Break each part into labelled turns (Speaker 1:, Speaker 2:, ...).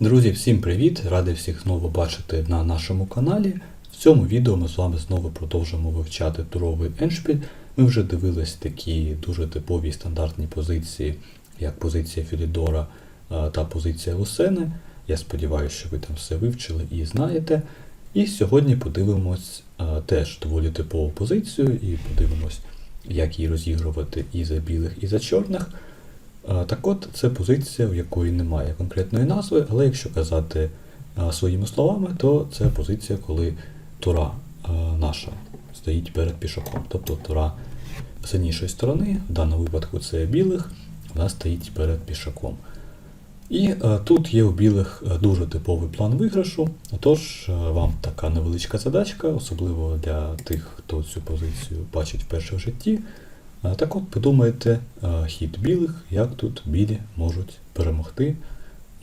Speaker 1: Друзі, всім привіт! Радий всіх знову бачити на нашому каналі. В цьому відео ми з вами знову продовжимо вивчати туровий еншпіль. Ми вже дивились такі дуже типові стандартні позиції, як позиція Філідора е, та позиція Лусени. Я сподіваюся, що ви там все вивчили і знаєте. І сьогодні подивимось е, теж доволі типову позицію і подивимось, як її розігрувати і за білих, і за чорних. Так от, це позиція, в якої немає конкретної назви, але якщо казати своїми словами, то це позиція, коли тура наша стоїть перед пішаком. Тобто тура сильнішої сторони, в даному випадку це білих, вона стоїть перед пішаком. І тут є у білих дуже типовий план виграшу. Отож, е, вам така невеличка задачка, особливо для тих, хто цю позицію бачить вперше в житті. Е, Так от подумайте е, хід білих, як тут білі можуть перемогти.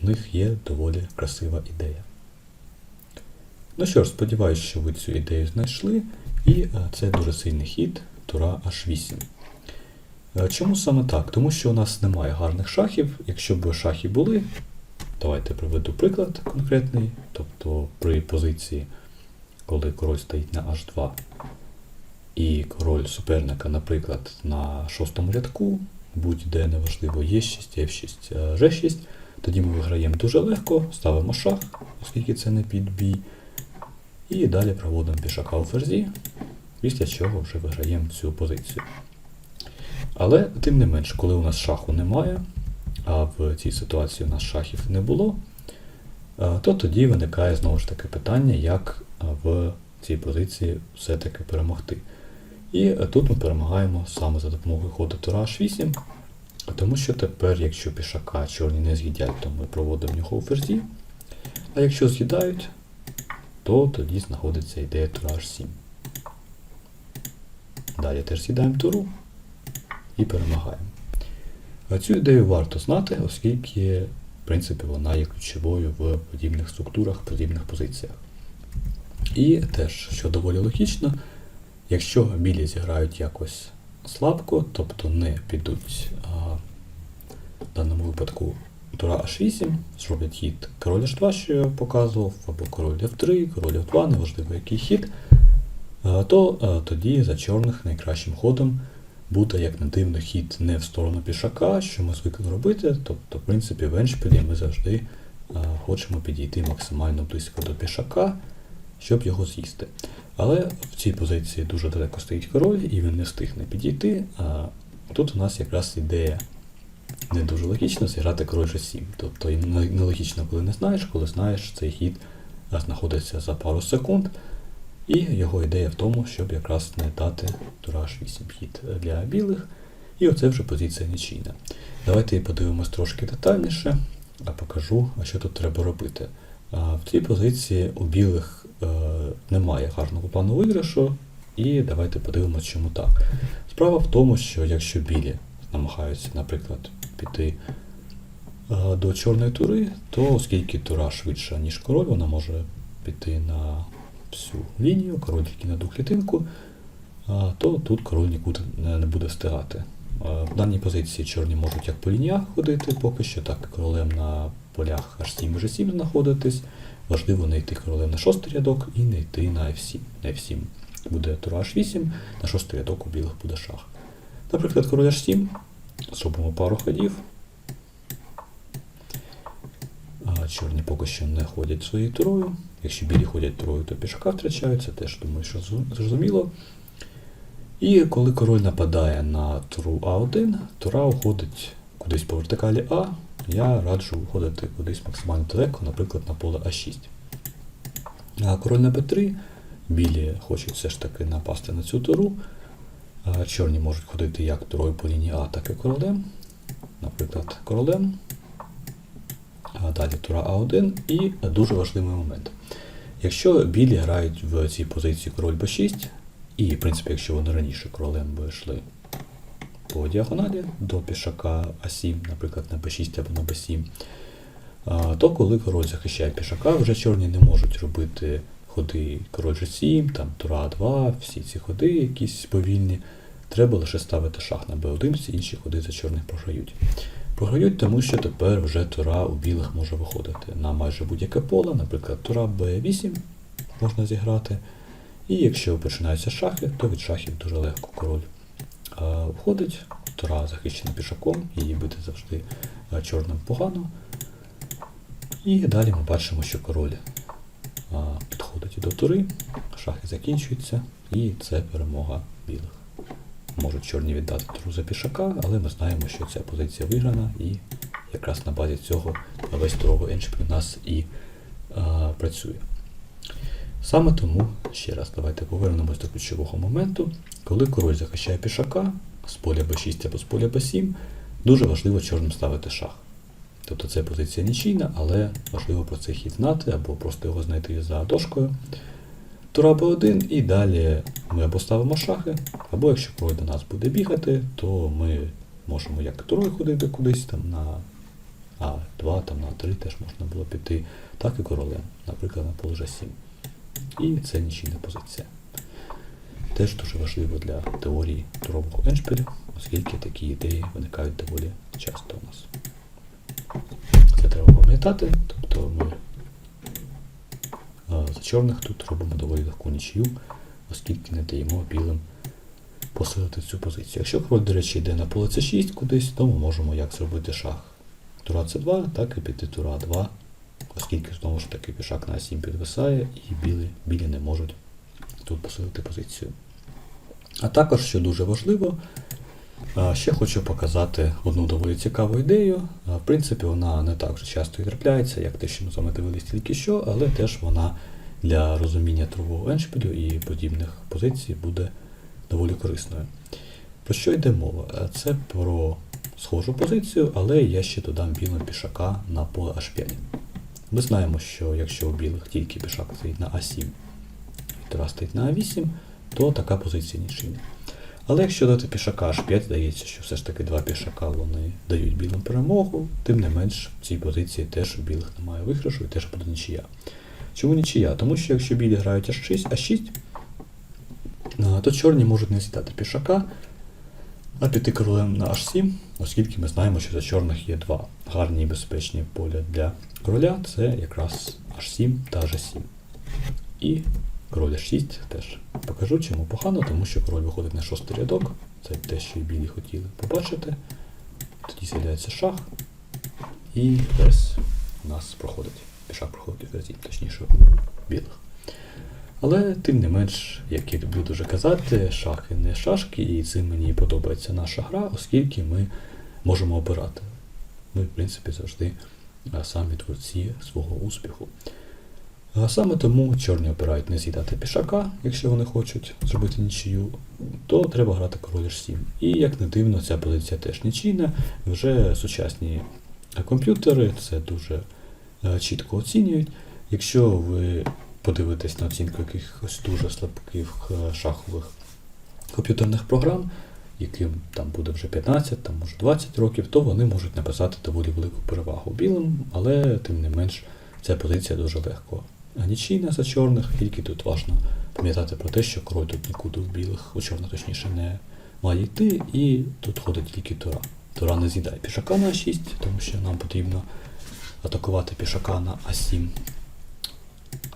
Speaker 1: У них є доволі красива ідея. Ну що ж, сподіваюся, що ви цю ідею знайшли, і е, це дуже сильний хід Тура H8. Е, Чому саме так? Тому що у нас немає гарних шахів. Якщо б шахи були, давайте приведу приклад конкретний. Тобто при позиції, коли король стоїть на H2, і король суперника, наприклад, на шостому рядку, будь-де неважливо Е6, F6, е, G6, тоді ми виграємо дуже легко, ставимо шах, оскільки це не підбій, і далі проводимо пішака у ферзі, після чого вже виграємо цю позицію. Але тим не менш, коли у нас шаху немає, а в цій ситуації у нас шахів не було, е, то тоді виникає знову ж таки питання, як е, в цій позиції все-таки перемогти. І тут ми перемагаємо саме за допомогою ходу тура H8, тому що тепер, якщо пішака чорні не з'їдять, то ми проводимо його у ферзі. А якщо з'їдають, то тоді знаходиться ідея тура H7. Далі теж з'їдаємо туру і перемагаємо. А Цю ідею варто знати, оскільки, в принципі, вона є ключовою в подібних структурах, подібних позиціях. І теж, що доволі логічно, якщо білі зіграють якось слабко, тобто не підуть а, в даному випадку тура H8, зроблять хід король H2, що я показував, або король F3, король F2, неважливо який хід, а, то а, тоді за чорних найкращим ходом буде, як не дивно, хід не в сторону пішака, що ми звикли робити. Тобто, в принципі, в еншпілі ми завжди а, хочемо підійти максимально близько до пішака, щоб його з'їсти. Але в цій позиції дуже далеко стоїть король, і він не встигне підійти. А тут у нас якраз ідея не дуже логічна зіграти король G7. Тобто нелогічно, коли не знаєш, коли знаєш, цей хід знаходиться за пару секунд. І його ідея в тому, щоб якраз не дати тура H8 хід для білих. І оце вже позиція нічийна. Давайте подивимось трошки детальніше, а покажу, що тут треба робити. В цій позиції у білих е, немає гарного плану виграшу, і давайте подивимось, чому так. Справа в тому, що якщо білі намагаються, наприклад, піти е, до чорної тури, то оскільки тура швидша, ніж король, вона може піти на всю лінію, король тільки на одну клітинку, то тут король нікуди не, буде встигати. В даній позиції чорні можуть як по лініях ходити поки що, так королем на полях H7 і G7 знаходитись. Важливо не йти королем на шостий рядок і не йти на F7. На F7 буде тура H8, на шостий рядок у білих буде шах. Наприклад, король H7, зробимо пару ходів. А чорні поки що не ходять своєю турою. Якщо білі ходять турою, то пішака втрачають, це теж думаю, що зрозуміло. І коли король нападає на туру А1, тура уходить кудись по вертикалі А. Я раджу уходити кудись максимально далеко, наприклад, на поле А6. А король на Б3, білі хочуть все ж таки напасти на цю туру. Чорні можуть ходити як турою по лінії А, так і королем. Наприклад, королем. А далі тура А1 і дуже важливий момент. Якщо білі грають в цій позиції король Б6, і, в принципі, якщо вони раніше королем би йшли по діагоналі до пішака А7, наприклад, на Б6 або на Б7, то коли король захищає пішака, вже чорні не можуть робити ходи король G7, там тура А2, всі ці ходи якісь повільні. Треба лише ставити шах на Б1, всі інші ходи за чорних програють. Програють, тому що тепер вже тура у білих може виходити на майже будь-яке поле, наприклад, тура b8 можна зіграти. І якщо починаються шахи, то від шахів дуже легко король входить. Тура захищена пішаком, її бити завжди чорним погано. І далі ми бачимо, що король підходить до тури, шахи закінчуються, і це перемога білих. Можуть чорні віддати туру за пішака, але ми знаємо, що ця позиція виграна, і якраз на базі цього весь туровий еншпіль у нас і а, працює. Саме тому, ще раз, давайте повернемось до ключового моменту, коли король захищає пішака з поля b6 або з поля b7, дуже важливо чорним ставити шах. Тобто це позиція нічийна, але важливо про цей хід знати або просто його знайти за дошкою. Тура b1 і далі ми або ставимо шахи, або якщо король до нас буде бігати, то ми можемо як турою ходити кудись там на А2, там на А3 теж можна було піти, так і королем, наприклад, на поле G7. І це нічийна позиція. Теж дуже важливо для теорії турового еншпілю, оскільки такі ідеї виникають доволі часто у нас. Це треба пам'ятати, тобто ми за чорних тут робимо доволі легку нічию, оскільки не даємо білим посилити цю позицію. Якщо король, до речі, йде на поле c6 кудись, то ми можемо як зробити шах тура c2, так і піти тура 2, оскільки знову ж таки пішак на А7 підвисає і білі, білі не можуть тут посилити позицію. А також, що дуже важливо, ще хочу показати одну доволі цікаву ідею. В принципі, вона не так вже часто і трапляється, як те, що ми з вами дивились тільки що, але теж вона для розуміння трового еншпілю і подібних позицій буде доволі корисною. Про що йде мова? Це про схожу позицію, але я ще додам білим пішака на поле H5. Ми знаємо, що якщо у білих тільки пішак стоїть на А7 і тура стоїть на А8, то така позиція нічийна. Але якщо дати пішака H5, здається, що все ж таки два пішака вони дають білим перемогу, тим не менш в цій позиції теж у білих немає виграшу і теж буде нічия. Чому нічия? Тому що якщо білі грають H6, А6, то чорні можуть не з'їдати пішака, а піти королем на H7, оскільки ми знаємо, що за чорних є два гарні і безпечні поля для короля, це якраз H7 та G7. І король H6 теж покажу, чому погано, тому що король виходить на шостий рядок, це те, що і білі хотіли побачити. Тоді з'являється шах, і ось у нас проходить. Пішак проходить разів, точніше у білих. Але тим не менш, як я люблю дуже казати, шахи не шашки, і цим мені подобається наша гра, оскільки ми можемо обирати. Ми, в принципі, завжди самі творці свого успіху. А саме тому чорні обирають не з'їдати пішака, якщо вони хочуть зробити нічию, то треба грати король H7. І як не дивно, ця позиція теж нічийна. Вже сучасні комп'ютери це дуже чітко оцінюють. Якщо ви подивитесь на оцінку якихось дуже слабких е, шахових комп'ютерних програм, яким там буде вже 15, там може 20 років, то вони можуть написати доволі велику перевагу білим, але тим не менш ця позиція дуже легко. А нічийна за чорних, тільки тут важливо пам'ятати про те, що король тут нікуди в білих, у чорних точніше не має йти, і тут ходить тільки тура. Тура не з'їдає пішака на А6, тому що нам потрібно атакувати пішака на А7.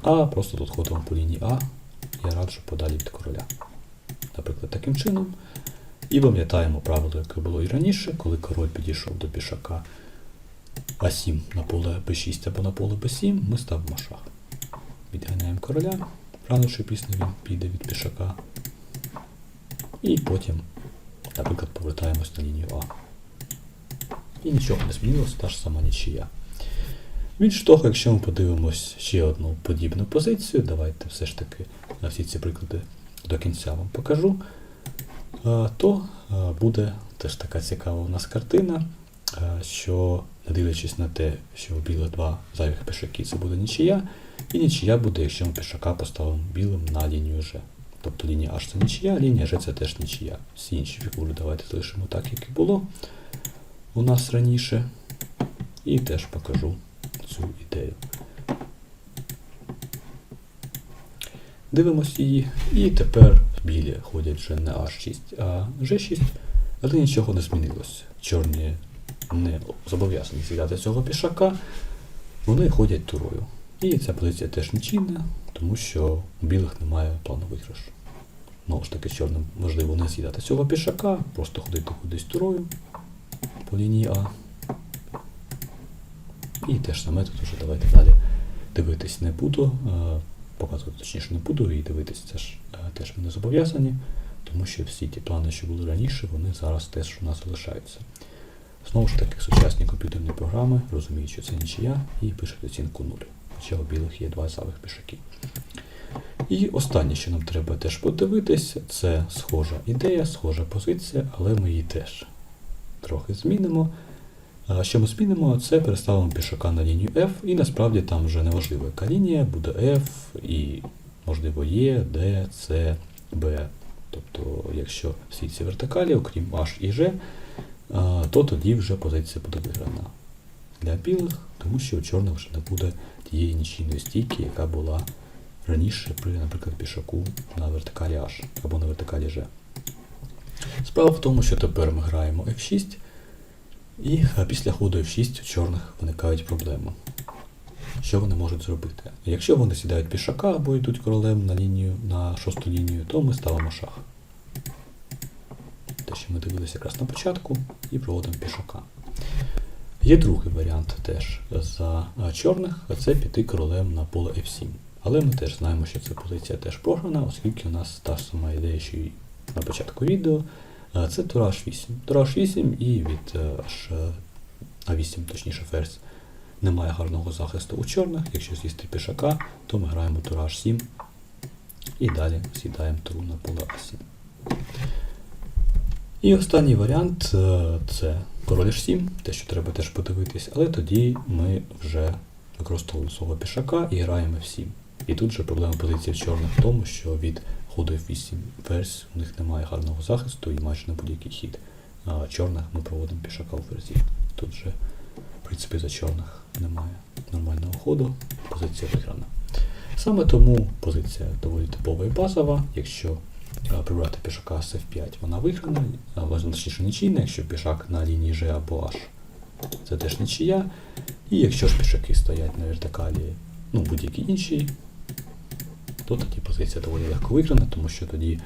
Speaker 1: А просто тут ходимо по лінії А, я раджу подалі від короля. Наприклад, таким чином. І пам'ятаємо правило, яке було і раніше, коли король підійшов до пішака А7 на поле Б6 або на поле Б7, ми ставимо шах. Відганяємо короля, рано чи пізно він піде від пішака. І потім, наприклад, повертаємось на лінію А. І нічого не змінилося, та ж сама нічия. Більш того, якщо ми подивимось ще одну подібну позицію, давайте все ж таки на всі ці приклади до кінця вам покажу, то буде теж така цікава у нас картина, що не дивлячись на те, що у білих два зайвих пішаки це буде нічия, і нічия буде, якщо ми пішака поставимо білим на лінію Ж. Тобто лінія H це нічия, лінія G це теж нічия. Всі інші фігури давайте залишимо так, як і було у нас раніше. І теж покажу цю ідею. Дивимось її. І тепер білі ходять вже не H6, а G6, але нічого не змінилося. Чорні не зобов'язані з'їдати цього пішака, вони ходять турою. І ця позиція теж нічийна, тому що у білих немає плану виграшу. Знову ж таки, чорним важливо не з'їдати цього пішака, просто ходити кудись турою по лінії А. І те ж саме тут уже давайте далі дивитись не буду, е, показувати точніше не буду, і дивитись це ж е, теж ми не зобов'язані, тому що всі ті плани, що були раніше, вони зараз теж у нас залишаються. Знову ж таки, сучасні комп'ютерні програми розуміють, що це нічия, і пишуть оцінку 0. Хоча у білих є два самих пішаки. І останнє, що нам треба теж подивитись, це схожа ідея, схожа позиція, але ми її теж трохи змінимо. Що ми змінимо, це переставимо пішака на лінію F, і насправді там вже не важливо, яка лінія, буде F і, можливо, Е, D, C, B. Тобто, якщо всі ці вертикалі, окрім H і G, то тоді вже позиція буде виграна для білих, тому що у чорних вже не буде тієї нічийної стійки, яка була раніше при, наприклад, пішаку на вертикалі H або на вертикалі G. Справа в тому, що тепер ми граємо F6, і після ходу F6 у чорних виникають проблеми. Що вони можуть зробити? Якщо вони сідають пішака або йдуть королем на лінію, на шосту лінію, то ми ставимо шах. Те, що ми дивилися якраз на початку, і проводимо пішака. Є другий варіант теж за чорних, а це піти королем на поле F7. Але ми теж знаємо, що ця позиція теж програна, оскільки у нас та сама ідея, що і на початку відео. Е, Це тура H8. Тура H8 і від е, H, А8, точніше ферзь, немає гарного захисту у чорних. Якщо з'їсти пішака, то ми граємо тура H7 і далі сідаємо туру на поле А7. І останній варіант е, це король H7, те, що треба теж подивитись, але тоді ми вже використовуємо свого пішака і граємо F7. І тут же проблема позиції в чорних в тому, що від ходу F8 ферзь у них немає гарного захисту і майже на будь-який хід. А чорних ми проводимо пішака у ферзі. Тут же, в принципі, за чорних немає нормального ходу, позиція виграна. Саме тому позиція доволі типова і базова. Якщо прибрати пішака з F5, вона виграна, а, точніше нічийна, якщо пішак на лінії G або H, це теж нічия. І якщо ж пішаки стоять на вертикалі, ну будь-які інші, то тоді позиція доволі легко виграна, тому що тоді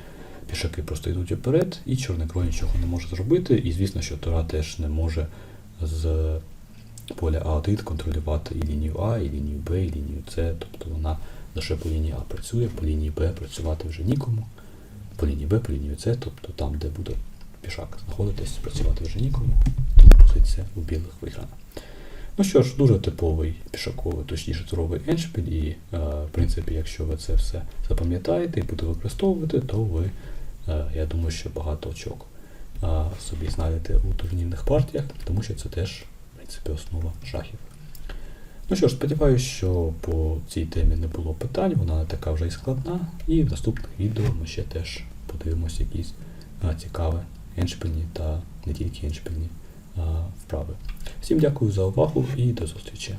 Speaker 1: пішаки просто йдуть вперед, і чорний нічого не може зробити. І звісно, що Тора теж не може з поля А1 контролювати і лінію А, і лінію Б, і лінію С. Тобто вона лише по лінії А працює, по лінії Б працювати вже нікому, по лінії Б, по лінію С, тобто там, де буде пішак знаходитись, працювати вже нікому, тому позиція у білих виграна. Ну що ж, дуже типовий пішаковий, точніше туровий еншпіль, і е, в принципі, якщо ви це все запам'ятаєте і будете використовувати, то ви, е, я думаю, що багато очок е, собі знайдете у турнірних партіях, тому що це теж, в принципі, основа шахів. Ну що ж, сподіваюся, що по цій темі не було питань, вона не така вже і складна, і в наступних відео ми ще теж подивимося якісь цікаві еншпільні та не тільки еншпільні вправи. Всім дякую за увагу і до зустрічі.